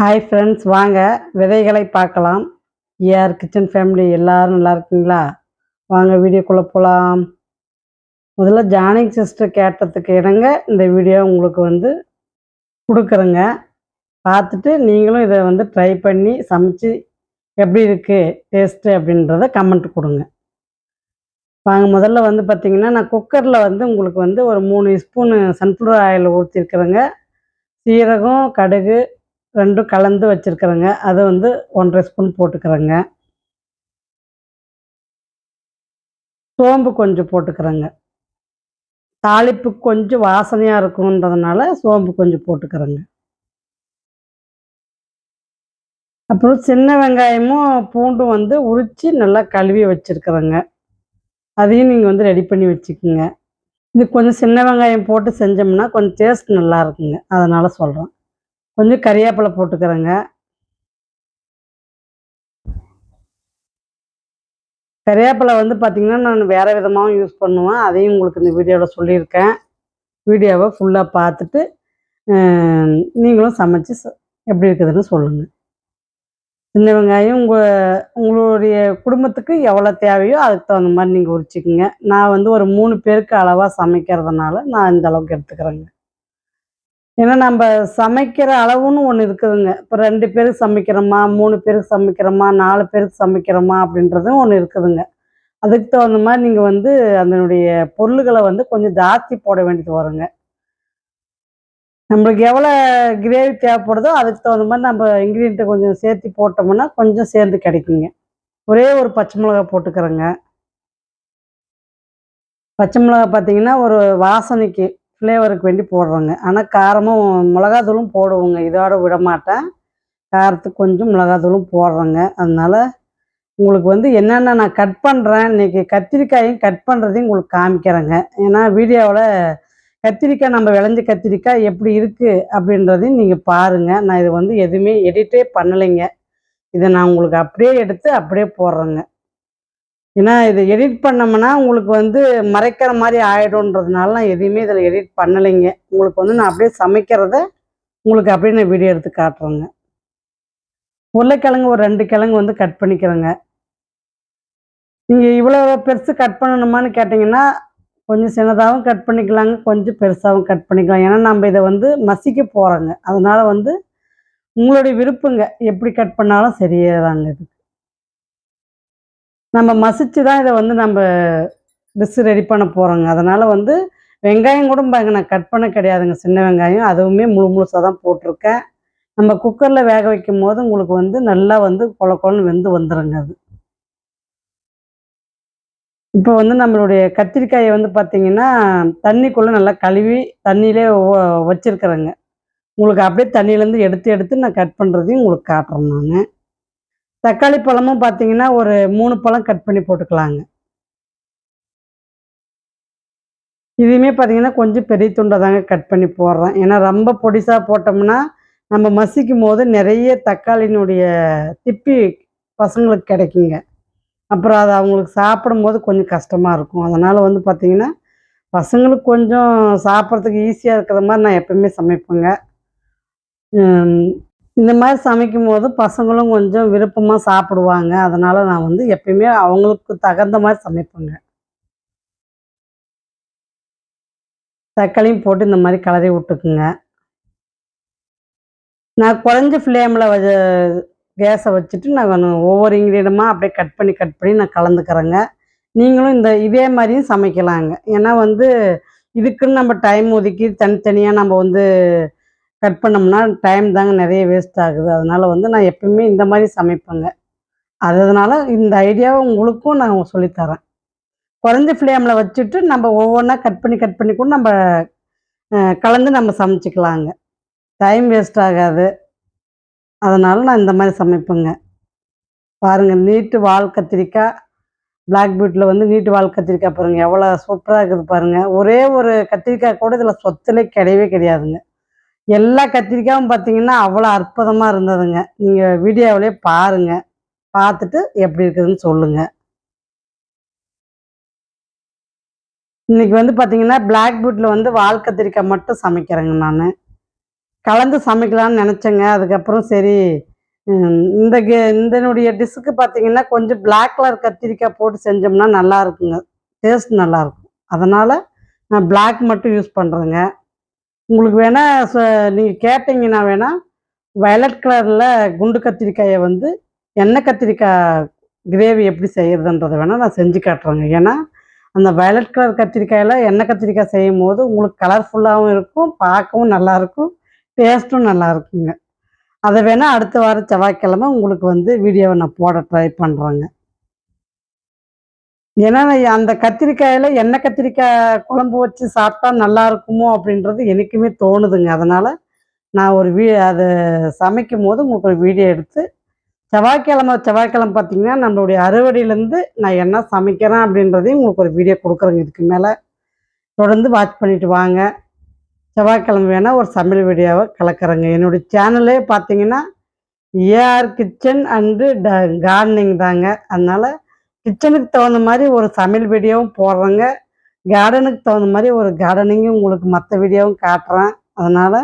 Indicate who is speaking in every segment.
Speaker 1: Hi friends வாங்க. விதைகளை பார்க்கலாம். ஏஆர் கிச்சன் ஃபேமிலி எல்லாரும் நல்லா இருக்கீங்களா? வாங்க வீடியோக்குள்ளே போகலாம் முதல்ல ஜானிக் சிஸ்டர் கேட்டதுக்கு இணங்க இந்த வீடியோ உங்களுக்கு வந்து கொடுக்குறேங்க. பார்த்துட்டு நீங்களும் இதை வந்து ட்ரை பண்ணி சமைச்சு எப்படி இருக்குது டேஸ்ட்டு அப்படின்றத கமெண்ட் கொடுங்க. வாங்க முதல்ல வந்து பார்த்தீங்கன்னா நான் குக்கரில் வந்து உங்களுக்கு வந்து ஒரு மூணு ஸ்பூனு சன்ஃப்ளவர் ஆயில் ஊற்றிருக்கிறேங்க சீரகம் கடுகு ரெண்டும் கலந்து வச்சுருக்குறேங்க. அது வந்து ஒன்றரை ஸ்பூன் போட்டுக்கிறேங்க. சோம்பு கொஞ்சம் போட்டுக்கிறேங்க. தாளிப்பு கொஞ்சம் வாசனையாக இருக்குன்றதுனால சோம்பு கொஞ்சம் போட்டுக்கிறேங்க. அப்புறம் சின்ன வெங்காயமும் பூண்டும் வந்து உரித்து நல்லா கழுவி வச்சுருக்குறேங்க. அதையும் நீங்கள் வந்து ரெடி பண்ணி வச்சுக்கோங்க. இது கொஞ்சம் சின்ன வெங்காயம் போட்டு செஞ்சோம்னா கொஞ்சம் டேஸ்ட் நல்லா இருக்குங்க. அதனால் சொல்கிறேன் கொஞ்சம் கறியாப்பிலை போட்டுக்கிறேங்க. கறியாப்பிலை வந்து பார்த்திங்கன்னா நான் வேறு விதமாகவும் யூஸ் பண்ணுவேன். அதையும் உங்களுக்கு இந்த வீடியோவில் சொல்லியிருக்கேன். வீடியோவை ஃபுல்லாக பார்த்துட்டு நீங்களும் சமைச்சு ச- எப்படி இருக்குதுன்னு சொல்லுங்கள் சின்ன வெங்காயம் உங்கள் உங்களுடைய குடும்பத்துக்கு எவ்வளோ தேவையோ அதுக்கு தகுந்த மாதிரி நீங்கள் உரிச்சிக்கோங்க. நான் வந்து ஒரு மூணு பேருக்கு அளவாக சமைக்கிறதுனால நான் இந்த அளவுக்கு எடுத்துக்கிறேங்க. ஏன்னா நம்ம சமைக்கிற அளவுன்னு ஒன்று இருக்குதுங்க. இப்போ ரெண்டு பேருக்கு சமைக்கிறோமா மூணு பேருக்கு சமைக்கிறோமா நாலு பேருக்கு சமைக்கிறோமா அப்படின்றதும் ஒன்று இருக்குதுங்க. அதுக்கு தகுந்த மாதிரி நீங்கள் வந்து அதனுடைய பொருள்களை வந்து கொஞ்சம் ஜாஸ்தி போட வேண்டியது வருங்க. நம்மளுக்கு எவ்வளோ கிரேவி தேவைப்படுதோ அதுக்கு தகுந்த மாதிரி நம்ம இன்க்ரீடியண்ட்டை கொஞ்சம் சேர்த்து போட்டோம்னா கொஞ்சம் சேர்ந்து கிடைக்குங்க. ஒரே ஒரு பச்சை மிளகா போட்டுக்கிறேங்க. பச்சை மிளகா பார்த்தீங்கன்னா ஒரு வாசனைக்கு ஃப்ளேவருக்கு வேண்டி போடுறோங்க. ஆனால் காரமும் மிளகாத்தூளும் போடுவோங்க. இதோட விட மாட்டேன் காரத்துக்கு கொஞ்சம் மிளகாத்தூளும் போடுறேங்க. அதனால் உங்களுக்கு வந்து என்னென்ன நான் கட் பண்ணுறேன் இன்னைக்கு கத்திரிக்காயும் கட் பண்ணுறதையும் உங்களுக்கு காமிக்கிறேங்க. ஏன்னா வீடியோவில் கத்திரிக்காய் நம்ம விளைஞ்ச கத்திரிக்காய் எப்படி இருக்குது அப்படின்றதையும் நீங்கள் பாருங்கள் நான் இது வந்து எதுவுமே எடிட்டே பண்ணலைங்க. இதை நான் உங்களுக்கு அப்படியே எடுத்து அப்படியே போடுறேங்க. ஏன்னா இதை எடிட் பண்ணோம்னா உங்களுக்கு வந்து மறைக்கிற மாதிரி ஆயிடும்ன்றதுனால நான் எதையுமே இதில் எடிட் பண்ணலைங்க. உங்களுக்கு வந்து நான் அப்படியே சமைக்கிறத உங்களுக்கு அப்படியே நான் வீடியோ எடுத்து காட்டுறேங்க. உருளைக்கிழங்கு ஒரு ரெண்டு கிழங்கு வந்து கட் பண்ணிக்கிறேங்க. நீங்கள் இவ்வளோ பெருசு கட் பண்ணணுமான்னு கேட்டிங்கன்னா கொஞ்சம் சின்னதாகவும் கட் பண்ணிக்கலாங்க கொஞ்சம் பெருசாகவும் கட் பண்ணிக்கலாம். ஏன்னா நம்ம இதை வந்து மசிக்க போகிறோங்க அதனால் வந்து உங்களுடைய விருப்பங்க. எப்படி கட் பண்ணாலும் சரியே தாங்க இது. நம்ம மசிச்சு தான் இதை வந்து நம்ம டிஷ் ரெடி பண்ண போகிறோங்க அதனால் வந்து வெங்காயம் கூட பாருங்க நான் கட் பண்ண கிடையாதுங்க. சின்ன வெங்காயம். அதுவுமே முழு முழுசாக தான் போட்டிருக்கேன். நம்ம குக்கரில் வேக வைக்கும் போது உங்களுக்கு வந்து நல்லா வந்து கொல கொலன்னு வெந்து வந்துடுங்க அது. இப்போ வந்து நம்மளுடைய கத்திரிக்காயை வந்து பார்த்தீங்கன்னா தண்ணிக்குள்ளே நல்லா கழுவி தண்ணியிலே வச்சிருக்கிறேங்க. உங்களுக்கு அப்படியே தண்ணியிலேருந்து எடுத்து எடுத்து நான் கட் பண்ணுறதையும் உங்களுக்கு காட்டுறேன் நான். தக்காளி பழமும் பார்த்தீங்கன்னா ஒரு மூணு பழம் கட் பண்ணி போட்டுக்கலாங்க. இதையுமே பார்த்தீங்கன்னா கொஞ்சம் பெரிய துண்டை தாங்க கட் பண்ணி போடுறேன். ஏன்னா ரொம்ப பொடிசாக போட்டோம்னா நம்ம மசிக்கும் போது நிறைய தக்காளியினுடைய திப்பி பசங்களுக்கு கிடைக்குங்க. அப்புறம் அது அவங்களுக்கு சாப்பிடும்போது கொஞ்சம் கஷ்டமாக இருக்கும். அதனால் வந்து பார்த்தீங்கன்னா பசங்களுக்கு கொஞ்சம் சாப்பிட்றதுக்கு ஈஸியாக இருக்கிற மாதிரி நான் எப்பவுமே சமைப்பேங்க. இந்த மாதிரி சமைக்கும் போது பசங்களும் கொஞ்சம் விருப்பமாக சாப்பிடுவாங்க. அதனால் நான் வந்து எப்பயுமே அவங்களுக்கு தகுந்த மாதிரி சமைப்பேங்க. தக்காளியும் போட்டு இந்த மாதிரி கலரி விட்டுக்குங்க. நான் குறைஞ்ச ஃப்ளேமில் வ கேஸை வச்சுட்டு நான் ஒவ்வொரு இன்க்ரீடியமாக அப்படியே கட் பண்ணி கட் பண்ணி நான் கலந்துக்கிறேங்க. நீங்களும் இந்த இதே மாதிரியும் சமைக்கலாங்க. ஏன்னா வந்து இதுக்குன்னு நம்ம டைம் ஒதுக்கி தனித்தனியாக நம்ம வந்து கட் பண்ணோம்னா டைம் தாங்க நிறைய வேஸ்ட் ஆகுது. அதனால வந்து நான் எப்பயுமே இந்த மாதிரி சமைப்பேங்க. அதனால இந்த ஐடியாவை உங்களுக்கும் நான் சொல்லித்தரேன். குறைஞ்ச ஃப்ளேமில் வச்சுட்டு நம்ம ஒவ்வொன்றா கட் பண்ணி கட் பண்ணி கூட நம்ம கலந்து நம்ம சமைச்சிக்கலாங்க. டைம் வேஸ்ட் ஆகாது. அதனால நான் இந்த மாதிரி சமைப்பேங்க. பாருங்கள் நீட்டு வால் கத்திரிக்காய் பிளாக் பீட்டில் வந்து நீட்டு வால் கத்திரிக்காய் பாருங்கள் எவ்வளோ சூப்பராக இருக்குது பாருங்கள் ஒரே ஒரு கத்திரிக்காய் கூட இதில் சொத்துலேயே கிடையவே கிடையாதுங்க. எல்லா கத்திரிக்காயும் பார்த்தீங்கன்னா அவ்வளோ அற்புதமாக இருந்ததுங்க. நீங்கள் வீடியோவிலே பாருங்கள் பார்த்துட்டு எப்படி இருக்குதுன்னு சொல்லுங்கள் இன்னைக்கு வந்து பார்த்தீங்கன்னா பிளாக் பூட்டில் வந்து வால் கத்திரிக்காய் மட்டும் சமைக்கிறேங்க நான். கலந்து சமைக்கலான்னு நினச்சேங்க. அதுக்கப்புறம் சரி இந்த கே இதனுடைய டிஷ்ஷுக்கு பார்த்தீங்கன்னா கொஞ்சம் பிளாக் கலர் கத்திரிக்காய் போட்டு செஞ்சோம்னா நல்லா இருக்குங்க. டேஸ்ட் நல்லாயிருக்கும் அதனால் நான் பிளாக் மட்டும் யூஸ் பண்ணுறேங்க உங்களுக்கு வேணால் நீங்கள் கேட்டிங்கன்னா வேணால் வயலட் கலரில் குண்டு கத்திரிக்காயை வந்து எண்ணெய் கத்திரிக்காய் கிரேவி எப்படி செய்கிறதுன்றதை வேணால் நான் செஞ்சு காட்டுறேங்க. ஏன்னா அந்த வயலட் கலர் கத்திரிக்காயில் எண்ணெய் கத்திரிக்காய் செய்யும் போது உங்களுக்கு கலர்ஃபுல்லாகவும் இருக்கும் பார்க்கவும் நல்லாயிருக்கும் டேஸ்ட்டும் நல்லா இருக்குங்க அதை வேணால் அடுத்த வாரம் செவ்வாய்க்கிழமை உங்களுக்கு வந்து வீடியோவை நான் போட ட்ரை பண்ணுறேங்க ஏன்னா அந்த கத்திரிக்காயில் எண்ணெய் கத்திரிக்காய் குழம்பு வச்சு சாப்பிட்டா நல்லா இருக்குமோ அப்படின்றது எனக்குமே தோணுதுங்க. அதனால் நான் ஒரு வீ அதை சமைக்கும் போது உங்களுக்கு ஒரு வீடியோ எடுத்து செவ்வாய்க்கிழமை செவ்வாய்க்கிழமை பார்த்தீங்கன்னா நம்மளுடைய அறுவடையிலேருந்து நான் என்ன சமைக்கிறேன் அப்படின்றதையும் உங்களுக்கு ஒரு வீடியோ கொடுக்குறேங்க. இதுக்கு மேலே தொடர்ந்து வாட்ச் பண்ணிட்டு வாங்க. செவ்வாய்க்கிழமை வேணால் ஒரு சமையல் வீடியோவை கலக்கிறேங்க. என்னுடைய சேனலே பார்த்தீங்கன்னா AR kitchen and the gardening தாங்க. அதனால் கிச்சனுக்கு தகுந்த மாதிரி ஒரு சமையல் வீடியோவும் போடுறேங்க. கார்டனுக்கு தகுந்த மாதிரி ஒரு கார்டனிங்கும் உங்களுக்கு மற்ற வீடியோவும் காட்டுறேன். அதனால்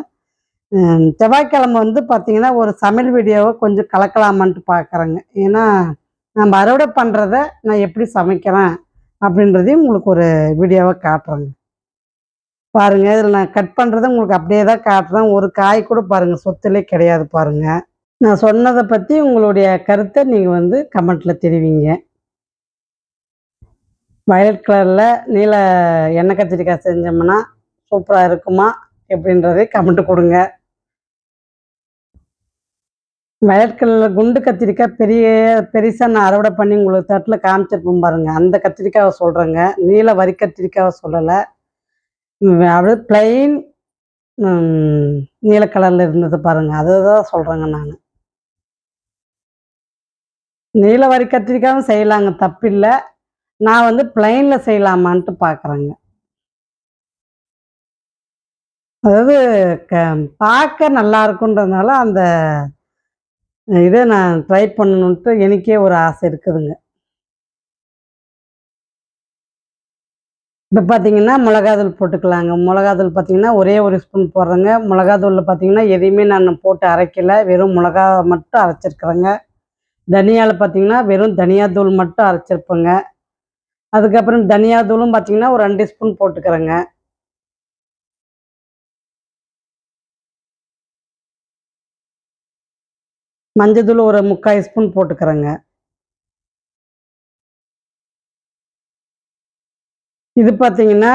Speaker 1: செவ்வாய்க்கிழமை வந்து பார்த்தீங்கன்னா ஒரு சமையல் வீடியோவை கொஞ்சம் கலக்கலாமான்ட்டு பார்க்குறேங்க ஏன்னா நம்ம அறுவடை பண்ணுறத நான் எப்படி சமைக்கிறேன் அப்படின்றதையும் உங்களுக்கு ஒரு வீடியோவை காட்டுறேங்க. பாருங்கள் இதில் நான் கட் பண்ணுறதை உங்களுக்கு அப்படியே தான் காட்டுறேன். ஒரு காய் கூட பாருங்கள் சொத்துலே கிடையாது பாருங்கள் நான் சொன்னதை பற்றி உங்களுடைய கருத்தை நீங்கள் வந்து கமெண்ட்டில் தெரிவிங்க. வயலட் கலரில் நீல எண்ணெய் கத்திரிக்காய் செஞ்சோம்னா சூப்பராக இருக்குமா? எப்படின்றதை கமெண்ட் கொடுங்க. வயலட் கலரில் குண்டு கத்திரிக்காய் பெரிய பெருசாக நான் அறுவடை பண்ணி உங்களுக்கு தட்டில் காமிச்சிருப்போம் பாருங்கள் அந்த கத்திரிக்காவை சொல்கிறேங்க நீல வரி கத்திரிக்காவை சொல்லலை. அப்படியே பிளெயின் நீல கலரில் இருந்தது பாருங்க. அதை தான் சொல்கிறேங்க நான். நீல வரி கத்திரிக்காயும் செய்யலாங்க. தப்பில்லை. நான் வந்து பிளைனில் செய்யலாமான்ட்டு பார்க்குறேங்க அதாவது க பார்க்க நல்லா இருக்குன்றதுனால அந்த இதை நான் ட்ரை பண்ணணுன்ட்டு எனக்கே ஒரு ஆசை இருக்குதுங்க. இப்போ பார்த்தீங்கன்னா மிளகாதூள் போட்டுக்கலாங்க. மிளகாதூள் பார்த்தீங்கன்னா ஒரே ஒரு ஸ்பூன் போடுறேங்க. மிளகாதூளில் பார்த்தீங்கன்னா எதையுமே நான் போட்டு அரைக்கல. வெறும் மிளகா மட்டும் அரைச்சிருக்கிறேங்க. தனியாவில் பார்த்தீங்கன்னா வெறும் தனியாத்தூள் மட்டும் அரைச்சிருப்பேங்க. அதுக்கப்புறம் தனியாத்தூளும் பார்த்தீங்கன்னா ஒரு ரெண்டு ஸ்பூன் போட்டுக்கிறேங்க. மஞ்சத்தூள் ஒரு முக்கால் ஸ்பூன் போட்டுக்கிறேங்க. இது பார்த்தீங்கன்னா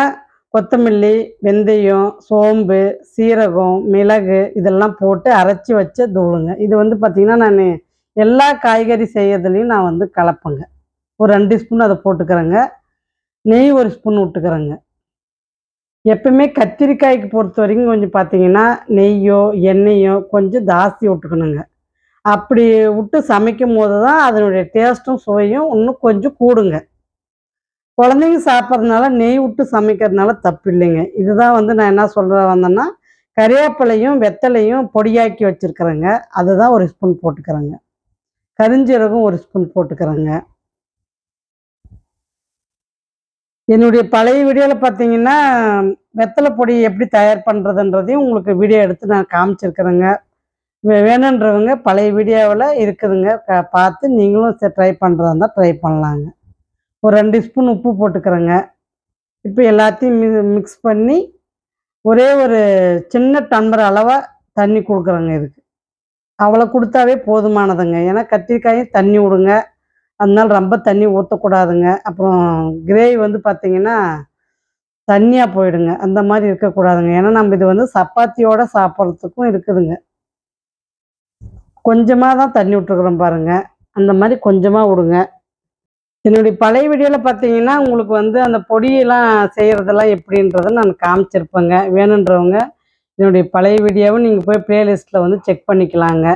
Speaker 1: கொத்தமல்லி வெந்தயம் சோம்பு சீரகம் மிளகு இதெல்லாம் போட்டு அரைச்சி வச்ச தூளுங்க. இது வந்து பார்த்தீங்கன்னா நான் எல்லா காய்கறி செய்யறதுலையும் நான் வந்து கலப்பேங்க. ஒரு ரெண்டு ஸ்பூன் அதை போட்டுக்கிறேங்க. நெய் ஒரு ஸ்பூன் விட்டுக்கிறேங்க. எப்பவுமே கத்திரிக்காய்க்கு பொறுத்த வரைக்கும் கொஞ்சம் பார்த்தீங்கன்னா நெய்யோ எண்ணெயோ கொஞ்சம் ஜாஸ்தி விட்டுக்கணுங்க. அப்படி விட்டு சமைக்கும் போது தான் அதனுடைய டேஸ்ட்டும் சுவையும் இன்னும் கொஞ்சம் கூடுங்க. குழந்தைங்க சாப்பிட்றதுனால நெய் விட்டு சமைக்கிறதுனால தப்பு இல்லைங்க. இதுதான் வந்து நான் என்ன சொல்கிற வந்தேன்னா கறிவேப்பிலையும் வெத்தலையும் பொடியாக்கி வச்சுருக்குறேங்க. அதுதான் ஒரு ஸ்பூன் போட்டுக்கிறேங்க. கரிஞ்சீரகம் ஒரு ஸ்பூன் போட்டுக்கிறேங்க. என்னுடைய பழைய வீடியோவில் பார்த்தீங்கன்னா வெத்தலை பொடி எப்படி தயார் பண்ணுறதுன்றதையும் உங்களுக்கு வீடியோ எடுத்து நான் காமிச்சிருக்கிறேங்க. வே- வேணுன்றவங்க பழைய வீடியோவில் இருக்குதுங்க. க- பார்த்து நீங்களும் ட்ரை பண்ணுறதா இருந்தால் ட்ரை பண்ணலாங்க. ஒரு ரெண்டு ஸ்பூன் உப்பு போட்டுக்கிறேங்க. இப்போ எல்லாத்தையும் மி மிக்ஸ் பண்ணி ஒரே ஒரு சின்ன டம்பர் அளவாக தண்ணி கொடுக்குறேங்க இதுக்கு. அவ்வளோ கொடுத்தாவே போதுமானதுங்க. ஏன்னா கத்திரிக்காயும் தண்ணி விடுங்க. அதனால ரொம்ப தண்ணி ஊற்றக்கூடாதுங்க அப்புறம் கிரேவி வந்து பார்த்திங்கன்னா தண்ணியாக போயிடுங்க. அந்த மாதிரி இருக்கக்கூடாதுங்க. ஏன்னா நம்ம இது வந்து சப்பாத்தியோட சாப்பிட்றதுக்கும் இருக்குதுங்க. கொஞ்சமாக தான் தண்ணி விட்டுருக்குறோம் பாருங்க. அந்த மாதிரி கொஞ்சமாக விடுங்க. என்னுடைய பழைய வீடியோவில் பார்த்தீங்கன்னா உங்களுக்கு வந்து அந்த பொடியெல்லாம் செய்கிறதெல்லாம் எப்படின்றத நான் காமிச்சிருப்பேங்க. வேணுன்றவங்க என்னுடைய பழைய வீடியோவை நீங்கள் போய் ப்ளேலிஸ்ட்டில் வந்து செக் பண்ணிக்கலாங்க.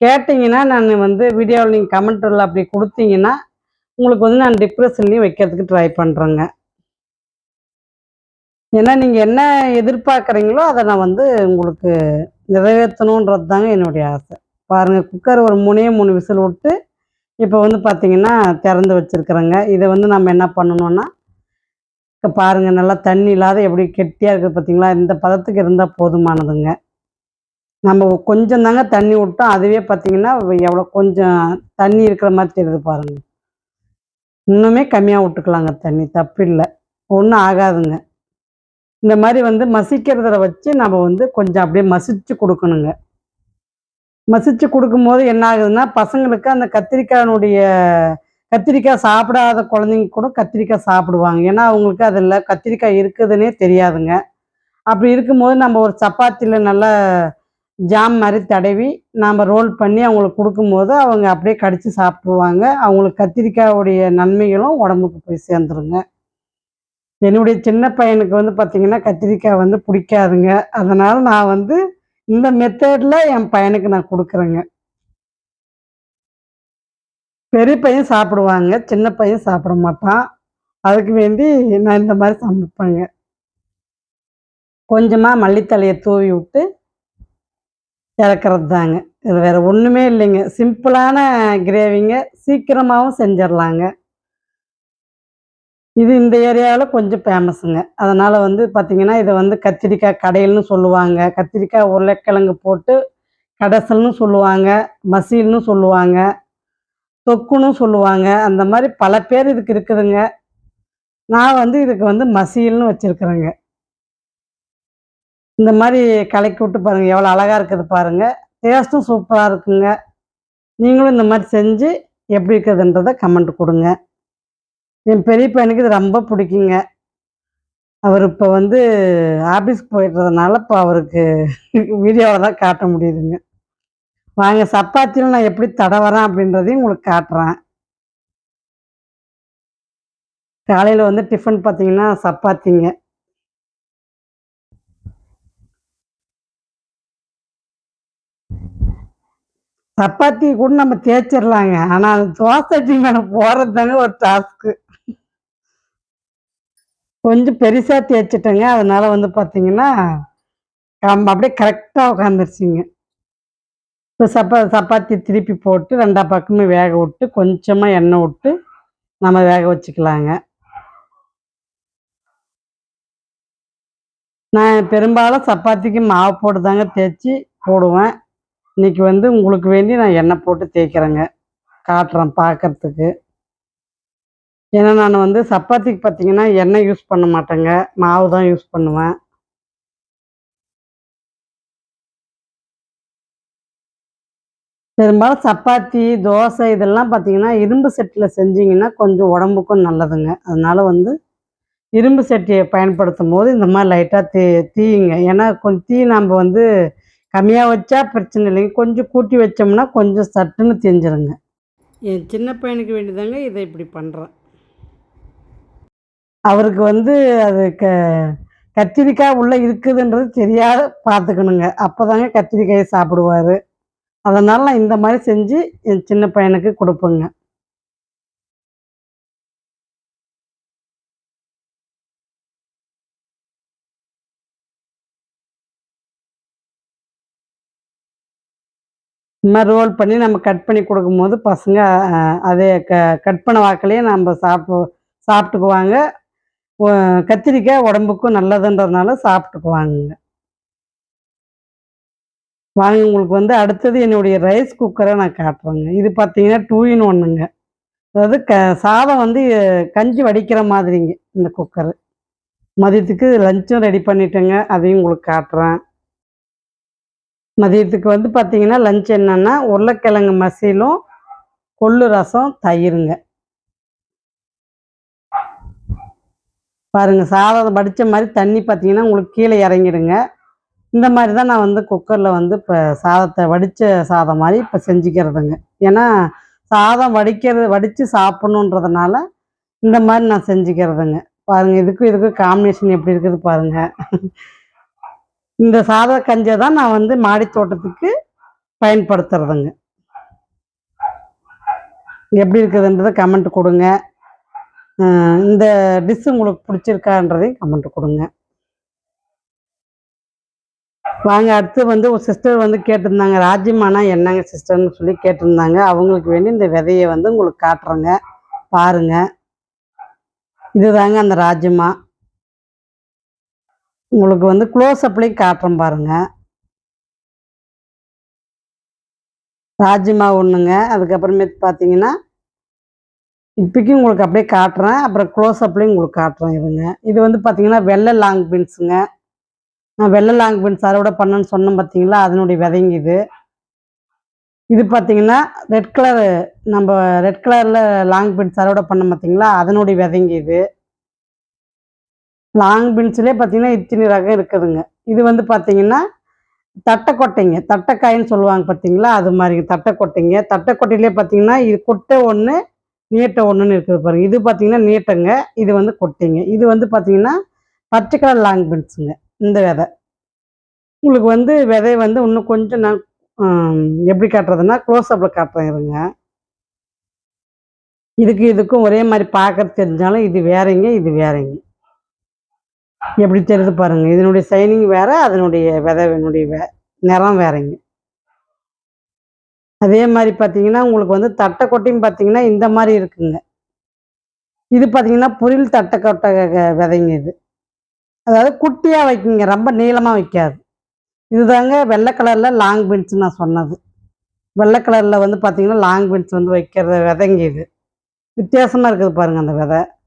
Speaker 1: கேட்டிங்கன்னா நான் வந்து வீடியோவில் நீங்கள் கமெண்ட்டில் அப்படி கொடுத்தீங்கன்னா உங்களுக்கு வந்து நான் டிப்ரெஷன்லேயும் வைக்கிறதுக்கு ட்ரை பண்ணுறேங்க ஏன்னா நீங்கள் என்ன எதிர்பார்க்குறீங்களோ அதை நான் வந்து உங்களுக்கு நிறைவேற்றணுன்றது தாங்க என்னுடைய ஆசை. பாருங்கள் குக்கர் ஒரு மூணே மூணு விசில் விட்டு இப்போ வந்து பார்த்தீங்கன்னா திறந்து வச்சுருக்குறேங்க. இதை வந்து நம்ம என்ன பண்ணணும்னா இப்போ பாருங்கள் நல்லா தண்ணி இல்லாத எப்படி கெட்டியாக இருக்குது பார்த்தீங்களா இந்த பதத்துக்கு இருந்தால் போதுமானதுங்க. நம்ம கொஞ்சம் தாங்க தண்ணி விட்டோம் அதுவே பார்த்தீங்கன்னா எவ்வளோ கொஞ்சம் தண்ணி இருக்கிற மாதிரி தெரியுது பாருங்க. இன்னுமே கம்மியாக விட்டுக்கலாங்க தண்ணி தப்பு இல்லை. ஒன்றும் ஆகாதுங்க. இந்த மாதிரி வந்து மசிக்கிறத வச்சு நம்ம வந்து கொஞ்சம் அப்படியே மசிச்சு கொடுக்கணுங்க. மசிச்சு கொடுக்கும்போது என்ன ஆகுதுன்னா பசங்களுக்கு அந்த கத்திரிக்காயினுடைய கத்திரிக்காய் சாப்பிடாத குழந்தைங்க கூட கத்திரிக்காய் சாப்பிடுவாங்க. ஏன்னா அவங்களுக்கு அதில் கத்திரிக்காய் இருக்குதுன்னே தெரியாதுங்க. அப்படி இருக்கும்போது நம்ம ஒரு சப்பாத்தியில் நல்லா ஜாம் மாதிரி தடவி நாம் ரோல் பண்ணி அவங்களுக்கு கொடுக்கும்போது அவங்க அப்படியே கடித்து சாப்பிடுவாங்க. அவங்களுக்கு கத்திரிக்காயுடைய நன்மைகளும் உடம்புக்கு போய் சேர்ந்துருங்க. என்னுடைய சின்ன பையனுக்கு வந்து பார்த்திங்கன்னா கத்திரிக்காய் வந்து பிடிக்காதுங்க. அதனால் நான் வந்து இந்த மெத்தடில் என் பையனுக்கு நான் கொடுக்குறேங்க. பெரிய பையன் சாப்பிடுவாங்க சின்ன பையன் சாப்பிட மாட்டான். அதுக்கு வேண்டி நான் இந்த மாதிரி சமைப்பேங்க. கொஞ்சமாக மல்லித்தலையை தூவி விட்டு இறக்குறது தாங்க இது வேறு ஒன்றுமே இல்லைங்க. சிம்பிளான கிரேவிங்க. சீக்கிரமாகவும் செஞ்சிடலாங்க. இது இந்த ஏரியாவில் கொஞ்சம் ஃபேமஸுங்க. அதனால் வந்து பார்த்திங்கன்னா இதை வந்து கத்திரிக்காய் கடையில்னு சொல்லுவாங்க. கத்திரிக்காய் உருளைக்கிழங்கு போட்டு கடைசல்னு சொல்லுவாங்க. மசீல்னு சொல்லுவாங்க. தொக்குன்னு சொல்லுவாங்க. அந்த மாதிரி பல பேர் இதுக்கு இருக்குதுங்க. நான் வந்து இதுக்கு வந்து மசீல்னு வச்சுருக்குறேங்க. இந்த மாதிரி கலக்கி விட்டு பாருங்கள் எவ்வளோ அழகாக இருக்குது பாருங்கள் டேஸ்ட்டும் சூப்பராக இருக்குங்க. நீங்களும் இந்த மாதிரி செஞ்சு எப்படி இருக்குதுன்றதை கமெண்ட் கொடுங்க. என் பெரிய பையனுக்கு இது ரொம்ப பிடிக்குங்க. அவர் இப்போ வந்து ஆஃபீஸ் போயிடுறதுனால இப்போ அவருக்கு வீடியோவில் தான் காட்ட முடியுதுங்க. வாங்க சப்பாத்தியில் நான் எப்படி தடவறேன் அப்படின்றதையும் உங்களுக்கு காட்டுறேன். காலையில் வந்து டிஃபன் பார்த்தீங்கன்னா சப்பாத்திங்க. சப்பாத்தி கூட நம்ம தேய்ச்சிடலாங்க ஆனால் அது தோசை மேலே போகிறது தாங்க ஒரு டாஸ்க்கு கொஞ்சம் பெருசாக தேய்ச்சிட்டேங்க. அதனால வந்து பார்த்தீங்கன்னா நம்ம அப்படியே கரெக்டாக உட்காந்துருச்சிங்க இப்போ சப்பா சப்பாத்தி திருப்பி போட்டு ரெண்டா பக்கமே வேக விட்டு கொஞ்சமாக எண்ணெய் விட்டு நம்ம வேக வச்சுக்கலாங்க. நான் பெரும்பாலும் சப்பாத்திக்கு மாவு போட்டு தாங்க தேய்ச்சி போடுவேன். இன்னைக்கு வந்து உங்களுக்கு வேண்டி நான் எண்ணெய் போட்டு தேய்க்கிறேங்க. காட்டுறேன் பார்க்கறதுக்கு ஏன்னா நான் வந்து சப்பாத்திக்கு பார்த்தீங்கன்னா எண்ணெய் யூஸ் பண்ண மாட்டேங்க. மாவு தான் யூஸ் பண்ணுவேன். பெரும்பாலும் சப்பாத்தி தோசை இதெல்லாம் பார்த்தீங்கன்னா இரும்பு செட்டில் செஞ்சீங்கன்னா கொஞ்சம் உடம்புக்கும் நல்லதுங்க. அதனால வந்து இரும்பு சட்டியை பயன்படுத்தும் போது இந்த மாதிரி லைட்டாக தீ தீயுங்க. ஏன்னா கொஞ்சம் தீ நம்ம வந்து கம்மியாக வச்சா பிரச்சனை இல்லைங்க கொஞ்சம் கூட்டி வச்சோம்னா கொஞ்சம் சட்டுன்னு தெரிஞ்சிருங்க என் சின்ன பையனுக்கு வேண்டிதாங்க இதை இப்படி பண்ணுறேன் அவருக்கு வந்து அது க கத்திரிக்காய் உள்ளே இருக்குதுன்றது தெரியாத பார்த்துக்கணுங்க. அப்போ தாங்க கத்திரிக்காயை சாப்பிடுவார். அதனால் நான் இந்த மாதிரி செஞ்சு என் சின்ன பையனுக்கு கொடுப்பேங்க. இந்த மாதிரி ரோல் பண்ணி நம்ம கட் பண்ணி கொடுக்கும்போது பசங்க அதே க கட் பண்ண வாக்கிலேயே நம்ம சாப்பிட்டு சாப்பிட்டுக்குவாங்க. கத்திரிக்காய் உடம்புக்கும் நல்லதுன்றதுனால சாப்பிட்டுக்குவாங்க. வாங்க உங்களுக்கு வந்து அடுத்தது என்னுடைய ரைஸ் குக்கரை நான் காட்டுறேங்க. இது பார்த்தீங்கன்னா டூ இன் ஒன்றுங்க அதாவது க சாதம் வந்து கஞ்சி வடிக்கிற மாதிரிங்க இந்த குக்கரு மதியத்துக்கு லஞ்சும் ரெடி பண்ணிட்டேங்க. அதையும் உங்களுக்கு காட்டுறேன். மதியத்துக்கு வந்து பார்த்தீங்கன்னா லஞ்ச் என்னென்னா உருளைக்கிழங்கு மசிலும் கொள்ளு ரசம் தயிருங்க. பாருங்க சாதம் வடித்த மாதிரி தண்ணி பார்த்தீங்கன்னா உங்களுக்கு கீழே இறங்கிடுங்க. இந்த மாதிரி தான் நான் வந்து குக்கரில் வந்து இப்போ சாதத்தை வடித்த சாதம் மாதிரி இப்போ செஞ்சுக்கிறதுங்க. ஏன்னா சாதம் வடிக்கிறது வடித்து சாப்பிட்ணுன்றதுனால இந்த மாதிரி நான் செஞ்சுக்கிறதுங்க. பாருங்க இதுக்கும் இதுக்கும் காம்பினேஷன் எப்படி இருக்குது பாருங்க. இந்த சாத கஞ்சை தான் நான் வந்து மாடி தோட்டத்துக்கு பயன்படுத்துறதுங்க. எப்படி இருக்குதுன்றதை கமெண்ட் கொடுங்க. இந்த டிஷ் உங்களுக்கு பிடிச்சிருக்கான்றதையும் கமெண்ட் கொடுங்க. வாங்க அடுத்து வந்து ஒரு சிஸ்டர் வந்து கேட்டிருந்தாங்க ராஜ்யமானா என்னங்க சிஸ்டர்னு சொல்லி கேட்டிருந்தாங்க. அவங்களுக்கு வேண்டி இந்த விதையை வந்து உங்களுக்கு காட்டுறேங்க. பாருங்க. இதுதாங்க அந்த ராஜ்யமா உங்களுக்கு வந்து க்ளோஸ் அப்லேயும் காட்டுறேன் பாருங்க. ராஜ்மா ஒன்றுங்க அதுக்கப்புறமேட்டு பார்த்தீங்கன்னா இப்போக்கும் உங்களுக்கு அப்படியே காட்டுறேன். அப்புறம் க்ளோஸ் அப்லேயும் உங்களுக்கு காட்டுறேன் இதுங்க இது வந்து பார்த்தீங்கன்னா வெள்ளை லாங் பீன்ஸுங்க நான் வெள்ளை லாங் பீன்ஸ் அறுவடை பண்ணேன்னு சொன்னேன் பார்த்தீங்களா அதனுடைய விதைங்க இது. இது பார்த்தீங்கன்னா ரெட் கலரு நம்ம ரெட் கலரில் லாங் பீன்ஸ் அறுவடை பண்ணோம் பார்த்தீங்களா அதனுடைய விதைங்க இது. லாங் பீன்ஸ்லேயே பார்த்தீங்கன்னா இத்தனை ரகம் இருக்குதுங்க. இது வந்து பார்த்தீங்கன்னா தட்டைக்கொட்டைங்க. தட்டைக்காயின்னு சொல்லுவாங்க பார்த்தீங்களா அது மாதிரிங்க. தட்டைக்கொட்டைங்க. தட்டைக்கொட்டையிலே பார்த்தீங்கன்னா இது கொட்டை ஒன்று நீட்டை ஒன்றுன்னு இருக்குது பாருங்க. இது பார்த்தீங்கன்னா நீட்டங்க. இது வந்து கொட்டைங்க. இது வந்து பார்த்தீங்கன்னா பச்சை கலர் லாங் பீன்ஸுங்க இந்த விதை. உங்களுக்கு வந்து விதை வந்து இன்னும் கொஞ்சம் நான் எப்படி காட்டுறதுன்னா க்ளோஸ்அப்பில் காட்டுறேன் இருங்க. இதுக்கு இதுக்கும் ஒரே மாதிரி பார்க்கறது தெரிஞ்சாலும் இது வேறங்க இது வேறங்க. எப்படி தெரியுது பாருங்க. இதனுடைய சைனிங் வேற அதனுடைய விதைனுடைய வே நிறம் வேறங்க. அதே மாதிரி பார்த்தீங்கன்னா உங்களுக்கு வந்து தட்டைக்கொட்டையும் பார்த்தீங்கன்னா இந்த மாதிரி இருக்குங்க. இது பார்த்தீங்கன்னா புரில் தட்டைக்கொட்டை க- விதைங்க இது. அதாவது குட்டியாக வைக்குங்க. ரொம்ப நீளமாக வைக்காது. இதுதாங்க வெள்ளை கலரில் லாங் பீன்ஸ் நான் சொன்னது. வெள்ளை கலரில் வந்து பார்த்தீங்கன்னா லாங் பீன்ஸ் வந்து வைக்கிற விதைங்க இது. வித்தியாசமாக இருக்குது பாருங்க அந்த விதை.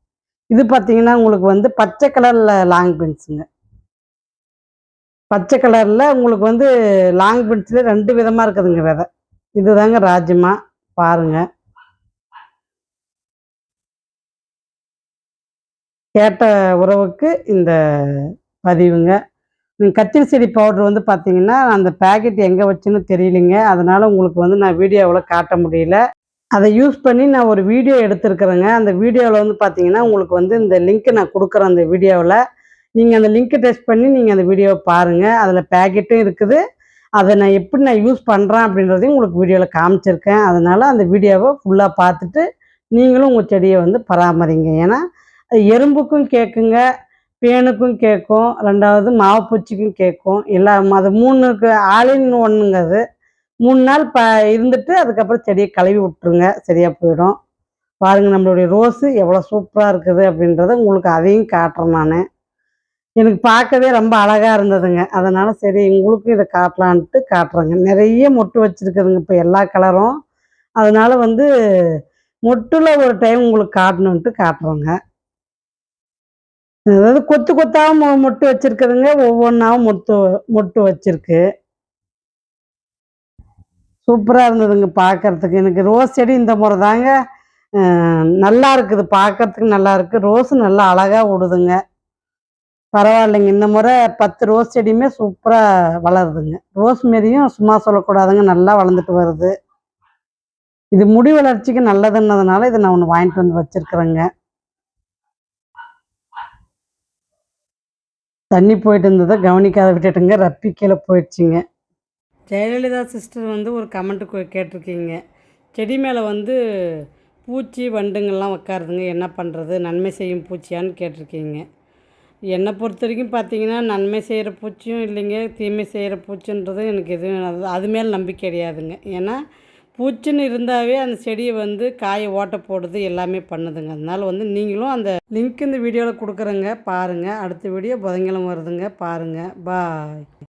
Speaker 1: இது பார்த்தீங்கன்னா உங்களுக்கு வந்து பச்சை கலரில் லாங் பென்ஸுங்க பச்சை கலரில் உங்களுக்கு வந்து லாங் பென்ஸில் ரெண்டு விதமாக இருக்குதுங்க விதை. இதுதாங்க ராஜ்மா பாருங்க. கேட்ட உறவுக்கு இந்த பதிவுங்க. கத்திரி செடி பவுடர் வந்து பார்த்தீங்கன்னா அந்த பேக்கெட் எங்கே வச்சுன்னு தெரியலைங்க. அதனால் உங்களுக்கு வந்து நான் வீடியோவில் காட்ட முடியல. அதை யூஸ் பண்ணி நான் ஒரு வீடியோ எடுத்திருக்கிறேங்க. அந்த வீடியோவில் வந்து பார்த்தீங்கன்னா உங்களுக்கு வந்து இந்த லிங்க்கை நான் கொடுக்குறேன் அந்த வீடியோவில் நீங்கள் அந்த லிங்க்கை டெஸ்ட் பண்ணி நீங்கள் அந்த வீடியோவை பாருங்கள் அதில் பேக்கெட்டும் இருக்குது. அதை நான் எப்படி நான் யூஸ் பண்ணுறேன் அப்படின்றதையும் உங்களுக்கு வீடியோவில் காமிச்சிருக்கேன். அதனால் அந்த வீடியோவை ஃபுல்லாக பார்த்துட்டு நீங்களும் உங்கள் செடியை வந்து பராமரிங்க. ஏன்னா எறும்புக்கும் கேட்குங்க பேனுக்கும் கேட்கும் ரெண்டாவது மாவுப்பூச்சிக்கும் கேட்கும் எல்லா அது மூணுக்கு ஆளின் ஒன்றுங்க அது. மூணு நாள் ப இருந்துட்டு அதுக்கப்புறம் செடியை கழுவி விட்ருங்க சரியாக போயிடும். பாருங்கள் நம்மளுடைய ரோஸு எவ்வளோ சூப்பராக இருக்குது அப்படின்றத உங்களுக்கு அதையும் காட்டுறேன் நான். எனக்கு பார்க்கவே ரொம்ப அழகாக இருந்ததுங்க. அதனால் சரி உங்களுக்கும் இதை காட்டலான்ட்டு காட்டுறேங்க. நிறைய மொட்டு வச்சுருக்குதுங்க இப்போ எல்லா கலரும். அதனால் வந்து மொட்டில் ஒரு டைம் உங்களுக்கு காட்டணுன்ட்டு காட்டுறோங்க. அதாவது கொத்து கொத்தாகவும் மொ- மொட்டு வச்சுருக்குதுங்க. ஒவ்வொன்றாவும் மொட்டு மொட்டு வச்சுருக்கு. சூப்பராக இருந்ததுங்க பார்க்கறதுக்கு எனக்கு ரோஸ் செடி இந்த முறை தாங்க நல்லா இருக்குது. பார்க்கறதுக்கு நல்லா இருக்குது ரோஸு நல்லா அழகாக விடுதுங்க பரவாயில்லைங்க. இந்த முறை பத்து ரோஸ் செடியுமே சூப்பராக வளருதுங்க. ரோஸ் மாரியும் சும்மா சொல்லக்கூடாதுங்க. நல்லா வளர்ந்துட்டு வருது. இது முடி வளர்ச்சிக்கு நல்லதுன்னதுனால இதை நான் ஒன்று வாங்கிட்டு வந்து வச்சிருக்கிறேங்க. தண்ணி போயிட்டு இருந்ததை கவனிக்காத விட்டுட்டுங்க. ரப்பி கீழே போயிடுச்சுங்க. ஜெயலலிதா சிஸ்டர் வந்து ஒரு கமெண்ட்டு கேட்டிருக்கீங்க. செடி மேலே வந்து பூச்சி வண்டுங்கள்லாம் உட்காருதுங்க என்ன பண்ணுறது நன்மை செய்யும் பூச்சியான்னு கேட்டிருக்கீங்க. என்னை பொறுத்த வரைக்கும் பார்த்தீங்கன்னா நன்மை செய்கிற பூச்சியும் இல்லைங்க. தீமை செய்கிற பூச்சின்றதும் எனக்கு எதுவும் அது அது மேல் நம்பிக்கை கிடையாதுங்க. ஏன்னா பூச்சின்னு இருந்தாவே அந்த செடியை வந்து காயை ஓட்ட போடுது எல்லாமே பண்ணுதுங்க. அதனால் வந்து நீங்களும் அந்த லிங்க் இந்த வீடியோவில் கொடுக்குறேங்க. பாருங்கள் அடுத்த வீடியோ புதன்கிழமை வருதுங்க. பாருங்கள் பாய்